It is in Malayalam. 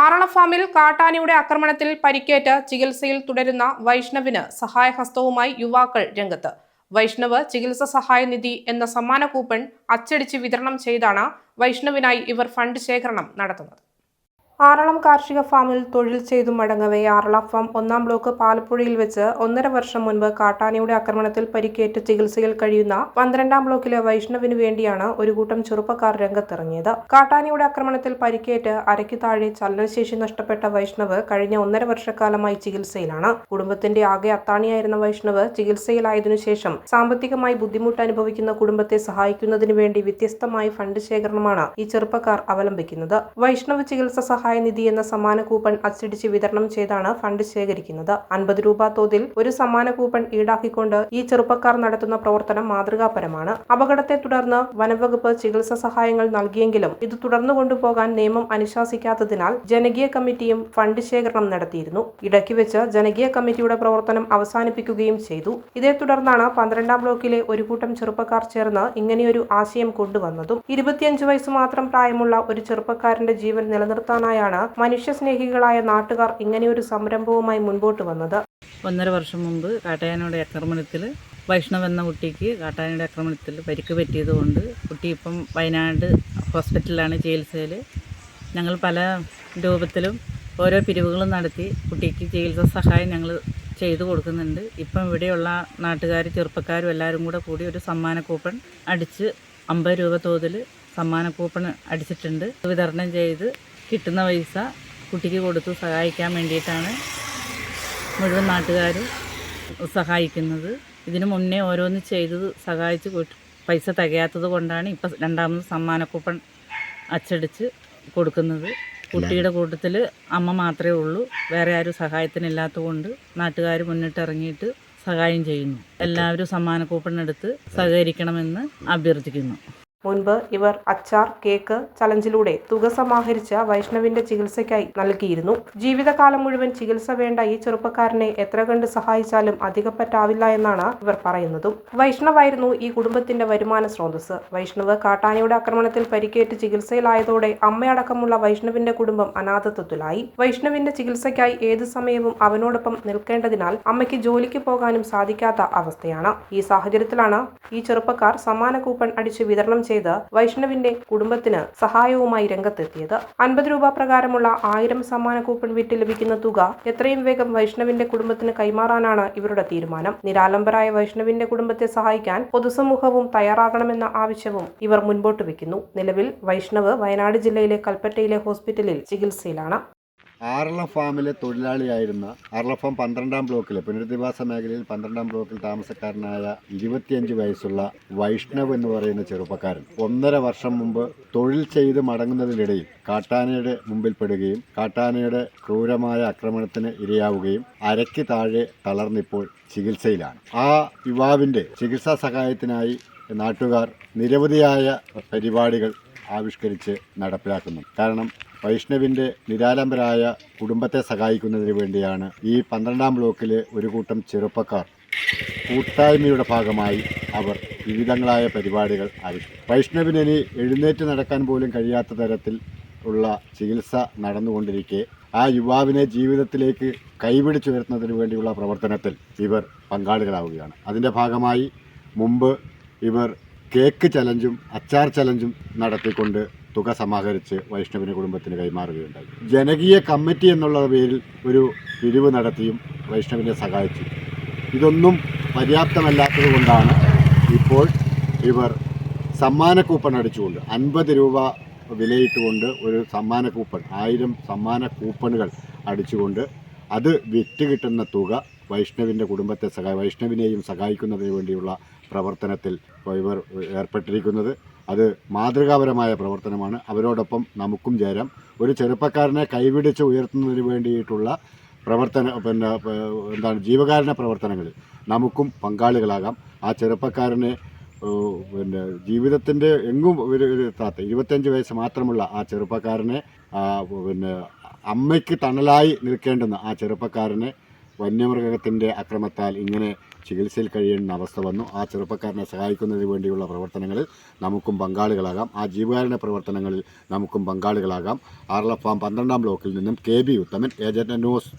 ആറള ഫാമിൽ കാട്ടാനയുടെ ആക്രമണത്തിൽ പരിക്കേറ്റ് ചികിത്സയിൽ തുടരുന്ന വൈഷ്ണവിന് സഹായഹസ്തവുമായി യുവാക്കൾ രംഗത്ത്. വൈഷ്ണവ് ചികിത്സ സഹായ നിധി എന്ന സമ്മാന കൂപ്പൺ അച്ചടിച്ച് വിതരണം ചെയ്താണ് വൈഷ്ണവിനായി ഇവർ ഫണ്ട് ശേഖരണം നടത്തുന്നത്. ആറളം കാർഷിക ഫാമിൽ തൊഴിൽ ചെയ്തു മടങ്ങവേ ആറള ഫാം ഒന്നാം ബ്ലോക്ക് പാലപ്പുഴയിൽ വെച്ച് ഒന്നര വർഷം മുൻപ് കാട്ടാനയുടെ ആക്രമണത്തിൽ പരിക്കേറ്റ് ചികിത്സയിൽ കഴിയുന്ന പന്ത്രണ്ടാം ബ്ലോക്കിലെ വൈഷ്ണവിന് വേണ്ടിയാണ് ഒരു കൂട്ടം ചെറുപ്പക്കാർ രംഗത്തിറങ്ങിയത്. കാട്ടാനയുടെ ആക്രമണത്തിൽ പരിക്കേറ്റ് അരയ്ക്ക് താഴെ ചലനശേഷി നഷ്ടപ്പെട്ട വൈഷ്ണവ് കഴിഞ്ഞ ഒന്നര വർഷക്കാലമായി ചികിത്സയിലാണ്. കുടുംബത്തിന്റെ ആകെ അത്താണിയായിരുന്ന വൈഷ്ണവ് ചികിത്സയിലായതിനു ശേഷം സാമ്പത്തികമായി ബുദ്ധിമുട്ട് അനുഭവിക്കുന്ന കുടുംബത്തെ സഹായിക്കുന്നതിനു വേണ്ടി വ്യത്യസ്തമായ ഫണ്ട് ശേഖരണമാണ് ഈ ചെറുപ്പക്കാർ അവലംബിക്കുന്നത്. വൈഷ്ണവ് ചികിത്സ സഹായ നിധി എന്ന സമ്മാന കൂപ്പൺ അച്ചടിച്ച് വിതരണം ചെയ്താണ് ഫണ്ട് ശേഖരിക്കുന്നത്. അൻപത് രൂപ തോതിൽ ഒരു സമ്മാന കൂപ്പൺ ഈടാക്കിക്കൊണ്ട് ഈ ചെറുപ്പക്കാർ നടത്തുന്ന പ്രവർത്തനം മാതൃകാപരമാണ്. അപകടത്തെ തുടർന്ന് വനംവകുപ്പ് ചികിത്സാ സഹായങ്ങൾ നൽകിയെങ്കിലും ഇത് തുടർന്നു കൊണ്ടുപോകാൻ നിയമം അനുശാസിക്കാത്തതിനാൽ ജനകീയ കമ്മിറ്റിയും ഫണ്ട് ശേഖരണം നടത്തിയിരുന്നു. ഇടയ്ക്ക് വെച്ച് ജനകീയ കമ്മിറ്റിയുടെ പ്രവർത്തനം അവസാനിപ്പിക്കുകയും ചെയ്തു. ഇതേ തുടർന്നാണ് പന്ത്രണ്ടാം ബ്ലോക്കിലെ ഒരു കൂട്ടം ചെറുപ്പക്കാർ ചേർന്ന് ഇങ്ങനെയൊരു ആശയം കൊണ്ടുവന്നതും. ഇരുപത്തിയഞ്ച് വയസ്സ് മാത്രം പ്രായമുള്ള ഒരു ചെറുപ്പക്കാരന്റെ ജീവൻ നിലനിർത്താനായാണ് മനുഷ്യസ്നേഹികളായ നാട്ടുകാർ ഇങ്ങനെയൊരു സംരംഭവുമായി മുൻപോട്ട് വന്നത്. ഒന്നര വർഷം മുമ്പ് കാട്ടായനയുടെ ആക്രമണത്തിൽ വൈഷ്ണവ് എന്ന കുട്ടിക്ക് കാട്ടായനയുടെ ആക്രമണത്തിൽ പരിക്ക് പറ്റിയതുകൊണ്ട് കുട്ടി ഇപ്പം വയനാട് ഹോസ്പിറ്റലിലാണ് ചികിത്സയിൽ. ഞങ്ങൾ പല രൂപത്തിലും ഓരോ പിരിവുകളും നടത്തി കുട്ടിക്ക് ചികിത്സ സഹായം ഞങ്ങൾ ചെയ്തു കൊടുക്കുന്നുണ്ട്. ഇപ്പം ഇവിടെയുള്ള നാട്ടുകാർ ചെറുപ്പക്കാരും എല്ലാവരും കൂടെ കൂടി ഒരു സമ്മാന കൂപ്പൺ അടിച്ച് അമ്പത് രൂപ തോതിൽ സമ്മാന കൂപ്പൺ അടിച്ചിട്ടുണ്ട്. വിതരണം ചെയ്ത് കിട്ടുന്ന പൈസ കുട്ടിക്ക് കൊടുത്ത് സഹായിക്കാൻ വേണ്ടിയിട്ടാണ് മുഴുവൻ നാട്ടുകാർ സഹായിക്കുന്നത്. ഇതിനു മുന്നേ ഓരോന്ന് ചെയ്തത് സഹായിച്ച് പൈസ തികയാത്തത് കൊണ്ടാണ് ഇപ്പം രണ്ടാമത് സമ്മാന കൂപ്പൺ അച്ചടിച്ച് കൊടുക്കുന്നത്. കുട്ടിയുടെ കൂട്ടത്തിൽ അമ്മ മാത്രമേ ഉള്ളൂ. വേറെ ആരും സഹായത്തിനില്ലാത്തത് കൊണ്ട് നാട്ടുകാർ മുന്നിട്ടിറങ്ങിയിട്ട് സഹായം ചെയ്യുന്നു. എല്ലാവരും സമ്മാന കൂപ്പൺ എടുത്ത് സഹകരിക്കണമെന്ന് അഭ്യർത്ഥിക്കുന്നു. മുൻപ് ഇവർ അച്ചാർ കേക്ക് ചലഞ്ചിലൂടെ തുക സമാഹരിച്ച വൈഷ്ണവിന്റെ ചികിത്സയ്ക്കായി നൽകിയിരുന്നു. ജീവിതകാലം മുഴുവൻ ചികിത്സ വേണ്ട ഈ ചെറുപ്പക്കാരനെ എത്ര കണ്ട് സഹായിച്ചാലും അധികപ്പറ്റാവില്ല എന്നാണ് ഇവർ പറയുന്നതും. വൈഷ്ണവായിരുന്നു ഈ കുടുംബത്തിന്റെ വരുമാന സ്രോതസ് വൈഷ്ണവ് കാട്ടാനയുടെ ആക്രമണത്തിൽ പരിക്കേറ്റ് ചികിത്സയിലായതോടെ അമ്മയടക്കമുള്ള വൈഷ്ണവിന്റെ കുടുംബം അനാഥത്വത്തിലായി. വൈഷ്ണവിന്റെ ചികിത്സയ്ക്കായി ഏതു സമയവും അവനോടൊപ്പം നിൽക്കേണ്ടതിനാൽ അമ്മയ്ക്ക് ജോലിക്ക് പോകാനും സാധിക്കാത്ത അവസ്ഥയാണ്. ഈ സാഹചര്യത്തിലാണ് ഈ ചെറുപ്പക്കാർ സമ്മാന കൂപ്പൺ അടിച്ച് വിതരണം ചെയ്ത് വൈഷ്ണവിന്റെ കുടുംബത്തിന് സഹായവുമായി രംഗത്തെത്തിയത്. അൻപത് രൂപ പ്രകാരമുള്ള ആയിരം സമ്മാന കൂപ്പൺ വിറ്റ് ലഭിക്കുന്ന തുക എത്രയും വേഗം വൈഷ്ണവിന്റെ കുടുംബത്തിന് കൈമാറാനാണ് ഇവരുടെ തീരുമാനം. നിരാലംബരായ വൈഷ്ണവിന്റെ കുടുംബത്തെ സഹായിക്കാൻ പൊതുസമൂഹവും തയ്യാറാകണമെന്ന ആവശ്യവും ഇവർ മുൻപോട്ട് വെക്കുന്നു. നിലവിൽ വൈഷ്ണവ് വയനാട് ജില്ലയിലെ കൽപ്പറ്റയിലെ ഹോസ്പിറ്റലിൽ ചികിത്സയിലാണ്. ആറളം ഫാമിലെ തൊഴിലാളിയായിരുന്ന ആറളം ഫാം പന്ത്രണ്ടാം ബ്ലോക്കിലെ പുനരധിവാസ മേഖലയിൽ പന്ത്രണ്ടാം ബ്ലോക്കിൽ താമസക്കാരനായ ഇരുപത്തിയഞ്ച് വയസ്സുള്ള വൈഷ്ണവ് എന്ന് പറയുന്ന ചെറുപ്പക്കാരൻ. ഒന്നര വർഷം മുമ്പ് തൊഴിൽ ചെയ്ത് മടങ്ങുന്നതിനിടയിൽ കാട്ടാനയുടെ മുമ്പിൽ മുമ്പിൽപ്പെടുകയും കാട്ടാനയുടെ ക്രൂരമായ ആക്രമണത്തിന് ഇരയാവുകയും അരയ്ക്ക് താഴെ തളർന്നിപ്പോൾ ചികിത്സയിലാണ്. ആ യുവാവിന്റെ ചികിത്സാ സഹായത്തിനായി നാട്ടുകാർ നിരവധിയായ പരിപാടികൾ ആവിഷ്കരിച്ച് നടപ്പിലാക്കുന്നു. കാരണം വൈഷ്ണവിന്റെ നിരാലംബരായ കുടുംബത്തെ സഹായിക്കുന്നതിന് വേണ്ടിയാണ് ഈ പന്ത്രണ്ടാം ബ്ലോക്കിലെ ഒരു കൂട്ടം ചെറുപ്പക്കാർ കൂട്ടായ്മയുടെ ഭാഗമായി അവർ വിവിധങ്ങളായ പരിപാടികൾ ആവിഷ്കരിച്ചു വൈഷ്ണവിനി എഴുന്നേറ്റ് നടക്കാൻ പോലും കഴിയാത്ത തരത്തിൽ ഉള്ള ചികിത്സ നടന്നുകൊണ്ടിരിക്കെ ആ യുവാവിനെ ജീവിതത്തിലേക്ക് കൈപിടിച്ചുയർത്തുന്നതിന് വേണ്ടിയുള്ള പ്രവർത്തനത്തിൽ ഇവർ പങ്കാളികളാവുകയാണ്. അതിന്റെ ഭാഗമായി മുമ്പ് ഇവർ കേക്ക് ചലഞ്ചും അച്ചാർ ചലഞ്ചും നടത്തിക്കൊണ്ട് തുക സമാഹരിച്ച് വൈഷ്ണവിന് കുടുംബത്തിന് കൈമാറുകയുണ്ടായി. ജനകീയ കമ്മിറ്റി എന്നുള്ള പേരിൽ ഒരു പിരിവ് നടത്തിയും വൈഷ്ണവിനെ സഹായിച്ചു. ഇതൊന്നും പര്യാപ്തമല്ലാത്തത് കൊണ്ടാണ് ഇപ്പോൾ ഇവർ സമ്മാന കൂപ്പൺ അടിച്ചുകൊണ്ട് അൻപത് രൂപ വിലയിട്ടുകൊണ്ട് ഒരു സമ്മാന കൂപ്പൺ ആയിരം സമ്മാന കൂപ്പണുകൾ അടിച്ചുകൊണ്ട് അത് വിറ്റ് കിട്ടുന്ന തുക വൈഷ്ണവിന്റെ കുടുംബത്തെ സഹായി വൈഷ്ണവിനെയും സഹായിക്കുന്നതിന് വേണ്ടിയുള്ള പ്രവർത്തനത്തിൽ ഇവർ ഏർപ്പെട്ടിരിക്കുന്നത്. അത് മാതൃകാപരമായ പ്രവർത്തനമാണ്. അവരോടൊപ്പം നമുക്കും ചേരാം. ഒരു ചെറുപ്പക്കാരനെ കൈവിടിച്ച് ഉയർത്തുന്നതിന് വേണ്ടിയിട്ടുള്ള പ്രവർത്തന പിന്നെ എന്താണ് ജീവകാരുണ്യ പ്രവർത്തനങ്ങളിൽ നമുക്കും പങ്കാളികളാകാം. ആ ചെറുപ്പക്കാരനെ പിന്നെ ജീവിതത്തിന്റെ എങ്ങും ഒരു എത്താത്ത ഇരുപത്തഞ്ച് വയസ്സ് മാത്രമുള്ള ആ ചെറുപ്പക്കാരനെ പിന്നെ അമ്മയ്ക്ക് തണലായി നിൽക്കേണ്ടുന്ന ആ ചെറുപ്പക്കാരനെ വന്യമൃഗത്തിന്റെ അക്രമത്താൽ ഇങ്ങനെ ചികിത്സയിൽ കഴിയേണ്ട അവസ്ഥ വന്നു. ആ ചെറുപ്പക്കാരനെ സഹായിക്കുന്നതിന് വേണ്ടിയുള്ള പ്രവർത്തനങ്ങളിൽ നമുക്കും പങ്കാളികളാകാം. ആ ജീവകാരുടെ പ്രവർത്തനങ്ങളിൽ നമുക്കും പങ്കാളികളാകാം. ആറളഫാം പന്ത്രണ്ടാം ബ്ലോക്കിൽ നിന്നും K B Uthaman agent news.